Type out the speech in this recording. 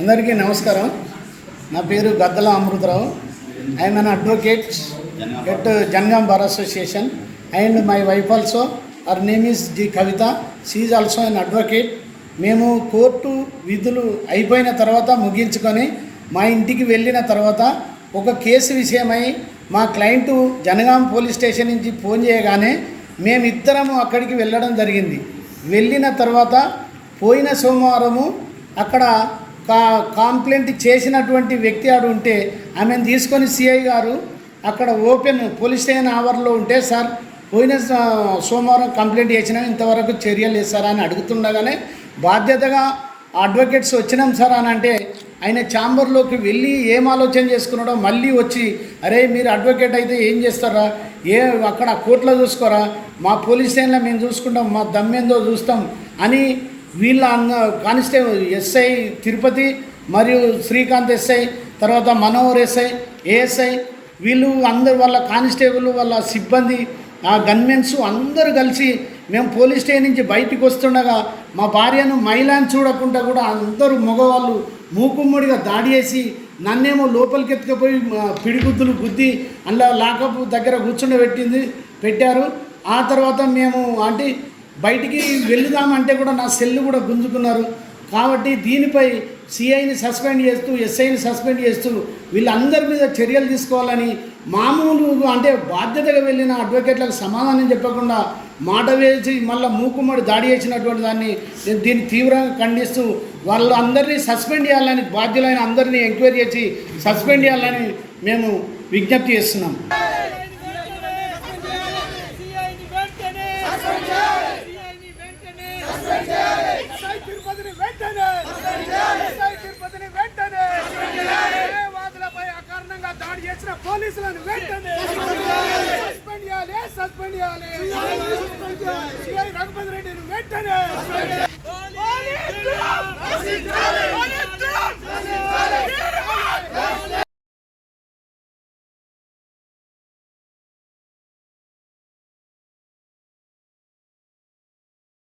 అందరికీ నమస్కారం. నా పేరు Gaddala Amrutha Rao. I'm an advocate at Jangaon bar association and my wife also her name is the Kavitha she also an advocate మేము court విధులు అయిపోయిన తర్వాత ముగించుకొని మా ఇంటికి వెళ్ళిన తర్వాత ఒక కేసు విషయమై మా క్లయింట్ జనగాం పోలీస్ స్టేషన్ నుంచి ఫోన్ చేయగానే మేమిద్దరము అక్కడికి వెళ్ళడం జరిగింది. వెళ్ళిన తర్వాత పోయిన సోమవారము అక్కడ కా కంప్లైంట్ చేసినటువంటి వ్యక్తి ఆడు ఉంటే ఆమెను తీసుకొని సిఐ గారు అక్కడ ఓపెన్ పోలీస్ స్టేషన్ ఆవర్లో ఉంటే సార్ పోయిన సోమవారం కంప్లైంట్ చేసినా ఇంతవరకు చర్యలు వేస్తారా అని అడుగుతుండగానే బాధ్యతగా అడ్వకేట్స్ వచ్చినాం సార్ అని అంటే ఆయన ఛాంబర్లోకి వెళ్ళి ఏం ఆలోచన చేసుకున్నాడో మళ్ళీ వచ్చి అరే మీరు అడ్వకేట్ అయితే ఏం చేస్తారా? ఏ అక్కడ కోర్టులో చూసుకోరా? మా పోలీస్ స్టేషన్లో మేము చూసుకుంటాం మా దమ్మేందో చూస్తాం అని వీళ్ళ అన్న కానిస్టేబుల్ ఎస్ఐ తిరుపతి మరియు శ్రీకాంత్ ఎస్ఐ తర్వాత మనోహర్ ఎస్ఐ ఏఎస్ఐ వీళ్ళు అందరు వాళ్ళ కానిస్టేబుల్ వాళ్ళ సిబ్బంది ఆ గన్మెన్స్ అందరూ కలిసి మేము పోలీస్ స్టేషన్ నుంచి బయటికి వస్తుండగా మా భార్యను మైలాన్ చూడకుండా కూడా అందరూ మగవాళ్ళు మూకుమ్మడిగా దాడి చేసి నన్నేమో లోపలికి ఎత్తుకుపోయి పిడిగుద్దులు గుద్ది అందులో లాకప్ దగ్గర కూర్చుండబెట్టింది పెట్టారు. ఆ తర్వాత మేము అంటే బయటికి వెళ్దామంటే కూడా నా సెల్ కూడా గుంజుకున్నారు. కాబట్టి దీనిపై సిఐని సస్పెండ్ చేస్తూ ఎస్ఐని సస్పెండ్ చేస్తూ వీళ్ళందరి మీద చర్యలు తీసుకోవాలని మామూలు అంటే బాధ్యతగా వెళ్ళిన అడ్వకేట్లకు సమాధానం చెప్పకుండా మాట వేసి మళ్ళీ మూకుమ్మడి దాడి చేసినటువంటి దాన్ని నేను దీన్ని తీవ్రంగా ఖండిస్తూ వాళ్ళందరినీ సస్పెండ్ చేయాలని బాధ్యులైన అందరినీ ఎంక్వైరీ చేసి సస్పెండ్ చేయాలని మేము విజ్ఞప్తి చేస్తున్నాం సిఐని వెంటనే సిఐని వెంటనే ఎస్ఐ తిరుపతిని వెంటనే ఎస్ఐ తిరుపతిని వెంటనే న్యాయవాదులపై అకారణంగా దాడి చేసిన పోలీసులను వెంటనే సస్పెండ్ చేయాలి సస్పెండ్ చేయాలి. రఘుపతి రెడ్డిని వెంటనే